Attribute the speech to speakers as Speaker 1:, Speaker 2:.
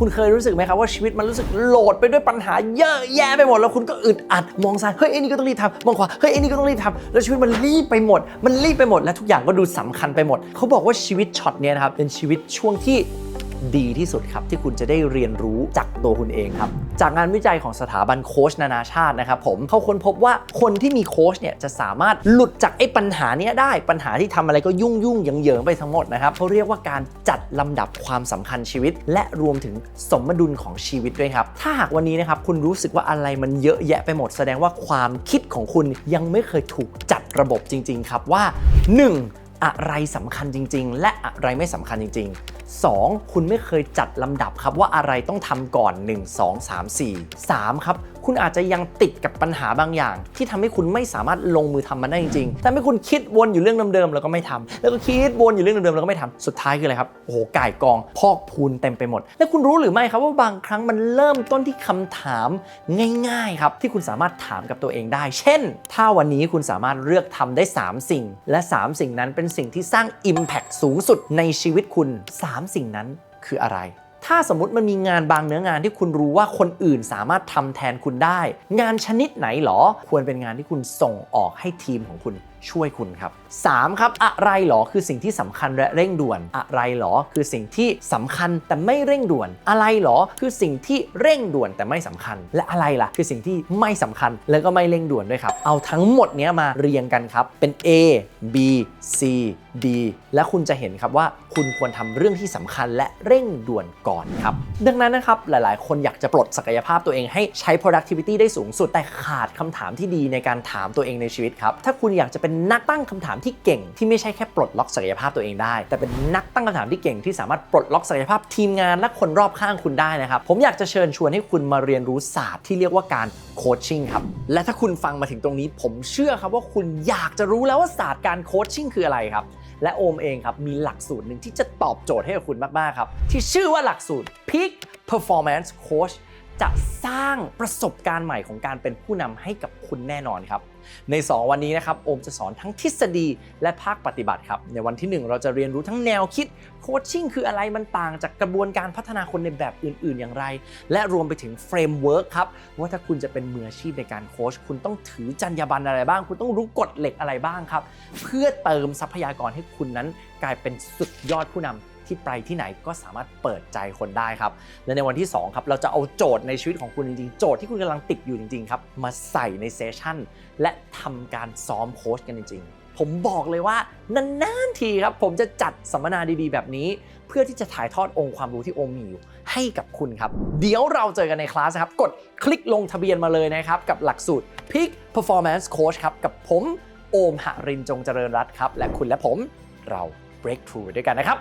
Speaker 1: คุณเคยรู้สึกไหมครับว่าชีวิตมันรู้สึกโหลดไปด้วยปัญหาเยอะแยะไปหมด แล้วคุณก็อึดอัดมองซ้ายเฮ้ยไอ้นี่ก็ต้องรีบทำมองขวาเฮ้ยไอ้นี่ก็ต้องรีบทำแล้วชีวิตมันรีบไปหมด มันรีบไปหมด และทุกอย่างก็ดูสำคัญไปหมด เขาบอกว่าชีวิตช็อตเนี้ยนะครับเป็นชีวิตช่วงที่ ดีที่สุดครับ ที่คุณจะได้เรียนรู้จากตัวคุณเองครับ จากงานวิจัยของสถาบันโค้ชนานาชาตินะครับผมเขาค้นพบว่าคนที่มีโค้ชเนี่ยจะสามารถหลุดจากไอ้ปัญหานี้ได้ปัญหาที่ทำอะไรก็ยุ่งยุ่งยิงเยิงไปทั้งหมดนะครับเขาเรียกว่าการจัดลำดับความสำคัญชีวิต และรวมถึงสมดุลของชีวิตด้วยครับถ้าหากวันนี้นะครับคุณรู้สึกว่าอะไรมันเยอะแยะไปหมด แสดงว่าความคิดของคุณยังไม่เคยถูกจัดระบบจริง ๆ ครับว่า 1. อะไรสำคัญจริง ๆ และอะไรไม่สำคัญจริง ๆ 2. คุณไม่เคยจัดลำดับครับว่าอะไรต้องทำก่อน 1 2 3 4 3 ครับ คุณอาจจะยังติดกับปัญหาบางอย่าง ที่ทำให้คุณไม่สามารถลงมือทำมันได้จริงๆทำให้คุณคิดวนอยู่เรื่องเดิมๆแล้วก็ไม่ทำแล้วก็คิดวนอยู่เรื่องเดิมๆแล้วก็ไม่ทำสุดท้ายคืออะไรครับโอ้โหก่ายกอง พอกพูนเต็มไปหมด แล้วคุณรู้หรือไม่ครับว่าบางครั้งมันเริ่มต้นที่คำถามง่ายๆครับที่คุณสามารถถามกับตัวเองได้ เช่น ถ้าวันนี้คุณสามารถเลือกทำได้ 3 สิ่ง และ 3 สิ่งนั้นเป็นสิ่งที่สร้าง Impact สูงสุดในชีวิตคุณ 3 สิ่งนั้นคืออะไร ถ้าสมมติมันมีงานบางเนื้องานที่คุณรู้ว่าคนอื่นสามารถทำแทนคุณได้ งานชนิดไหนหรอ ควรเป็นงานที่คุณส่งออกให้ทีมของคุณ ช่วยคุณครับ 3. ครับ อะไรหรอคือสิ่งที่สำคัญและเร่งด่วน อะไรหรอคือสิ่งที่สำคัญแต่ไม่เร่งด่วน อะไรหรอคือสิ่งที่เร่งด่วนแต่ไม่สำคัญ และอะไรล่ะ คือสิ่งที่ไม่สำคัญแล้วก็ไม่เร่งด่วนด้วยครับ เอาทั้งหมดนี้มาเรียงกันครับ เป็น A B C D และคุณจะเห็นครับว่าคุณควรทำเรื่องที่สำคัญและเร่งด่วนก่อนครับ ดังนั้นนะครับหลายๆ คนอยากจะปลดศักยภาพตัวเองให้ใช้ productivity ได้สูงสุด แต่ขาดคำถามที่ดีในการถามตัวเองในชีวิตครับ ถ้าคุณอยากจะเป็นนักตั้งคำถามที่เก่งที่ไม่ใช่แค่ปลดล็อกศักยภาพตัวเองได้ แต่เป็นนักตั้งคำถามที่เก่งที่สามารถปลดล็อกศักยภาพทีมงานและคนรอบข้างคุณได้นะครับ ผมอยากจะเชิญชวนให้คุณมาเรียนรู้ศาสตร์ที่เรียกว่าการโคชชิ่งครับ และถ้าคุณฟังมาถึงตรงนี้ ผมเชื่อครับว่าคุณอยากจะรู้แล้วว่าศาสตร์การโคชชิ่งคืออะไรครับและโอมเองครับมีหลักสูตรหนึ่งที่จะตอบโจทย์ให้กับคุณมาก ๆ ครับ ที่ชื่อว่าหลักสูตร Peak Performance Coach จะสร้างประสบการณ์ใหม่ของการเป็นผู้นำให้กับคุณแน่นอนครับ ใน 2 วันนี้นะครับโอมจะสอนทั้งทฤษฎีและภาคปฏิบัติครับ ในวันที่ 1 เราจะเรียนรู้ทั้งแนวคิดโคชชิ่งคืออะไรมันต่างจากกระบวนการพัฒนาคนในแบบอื่น ๆ อย่างไร และรวมไปถึงเฟรมเวิร์กครับ ว่าถ้าคุณจะเป็นมืออาชีพในการโคชคุณต้องถือจรรยาบรรณอะไรบ้าง คุณต้องรู้กฎเหล็กอะไรบ้างครับ เพื่อเติมทรัพยากรให้คุณนั้นกลายเป็นสุดยอดผู้นำ ที่ไปที่ไหนก็สามารถเปิดใจคนได้ครับ และในวันที่2ครับเราจะเอาโจทย์ในชีวิตของคุณจริงๆ โจทย์ที่คุณกำลังติดอยู่จริงๆครับมาใส่ในเซสชั่น และทำการซ้อมโค้ชกันจริงๆ ผมบอกเลยว่านานๆทีครับผมจะจัดสัมมนาดีๆ แบบนี้ เพื่อที่จะถ่ายทอดองค์ความรู้ที่โอมมีอยู่ให้กับคุณครับ เดี๋ยวเราเจอกันในคลาสครับ กดคลิกลงทะเบียนมาเลยนะครับ กับหลักสูตร Peak Performance Coach ครับ กับผมโอมหรินจงเจริญรัตน์ครับ และคุณและผมเรา breakthrough ด้วยกันนะครับ